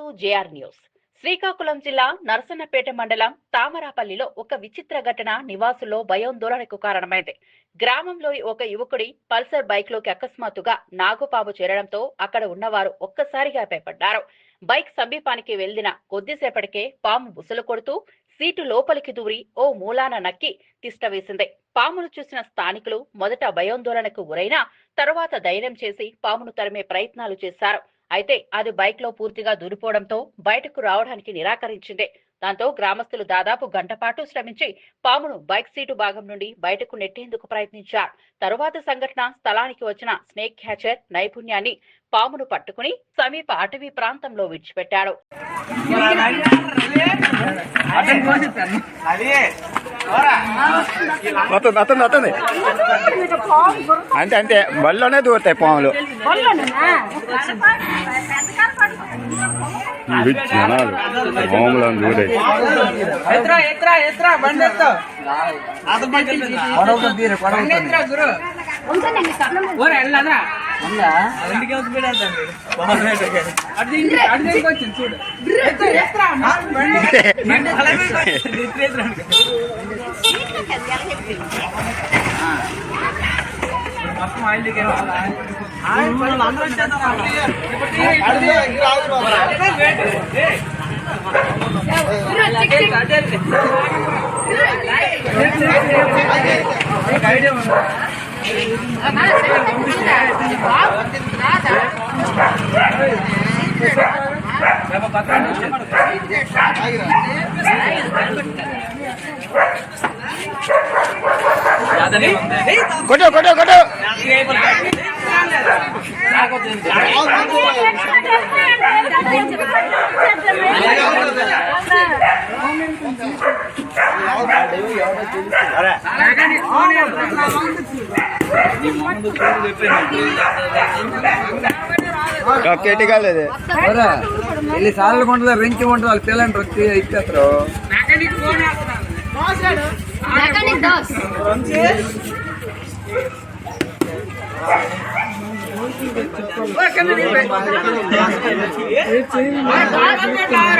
To JR news. Srikakulam జిల్లా నరసన్నపేట మండలం తామరాపల్లిలో ఒక విచిత్ర ఘటన నివాసుల్లో భయాందోళనకు కారణమైంది. గ్రామంలోని ఒక యువకుడి పల్సర్ బైక్లోకి అకస్మాత్తుగా నాగుపాము చేరడంతో అక్కడ ఉన్నవారు ఒక్కసారిగా భయపడ్డారు. బైక్ సమీపానికి వెళ్ళిన కొద్దిసేపటికే పాము బుసలు కొడుతూ సీటు లోపలికి దూరి ఓ మూలాన నక్కి తిష్టవేసింది పామును చూసిన స్థానికులు మొదట భయాందోళనకు గురైనా తరువాత ధైర్యం చేసి పామును తరిమే ప్రయత్నాలు చేశారు. అయితే అది బైక్లో పూర్తిగా దూరిపోవడంతో బయటకు రావడానికి నిరాకరించింది. దాంతో గ్రామస్తులు దాదాపు గంట పాటు శ్రమించి పామును బైక్ సీటు భాగం నుండి బయటకు నెట్టేందుకు ప్రయత్నించారు. తరువాత సంఘటన స్థలానికి వచ్చిన స్నేక్ క్యాచర్ నైపుణ్యాన్ని పామును పట్టుకుని సమీప అటవీ ప్రాంతంలో విడిచిపెట్టాడు. అతను అతను అతను అంతే అంతే బళ్ళలోనే దూరుతాయి పాములు. ఇవి జనాలు పాములు అని ఎత్రా బండి ఎత్తు బండి ఎత్తురా గురు ఓరే వెళ్ళదా బండికి వచ్చి పెడతాండి అటు ఇంటి అటు దగ్గరికి వచ్చింది చూడు ఎత్తు ఎత్రా బండి బండి తల మీద వచ్చింది. ఎత్తు, ఎత్తురా. మొత్తం ఆయిల్ దగ్గర వాళ్ళ. ఆయిల్ పడి అందరూ వచ్చేద్దాం. ఇప్పుడు తీ, ఇప్పుడు తీ. అదే వేటు. ఏయ్. అదే, అదే. నీకు ఐడియా ఉందా? రేపు పక్కన అదని కొట్టు కొట్టు కొట్టు కేటీ కాలేదు వెళ్ళి సార్లు కొంటారు రెంకి కొంటారు వాళ్ళు పిల్లని వచ్చి ఇచ్చేస్తారు. చెప్తాను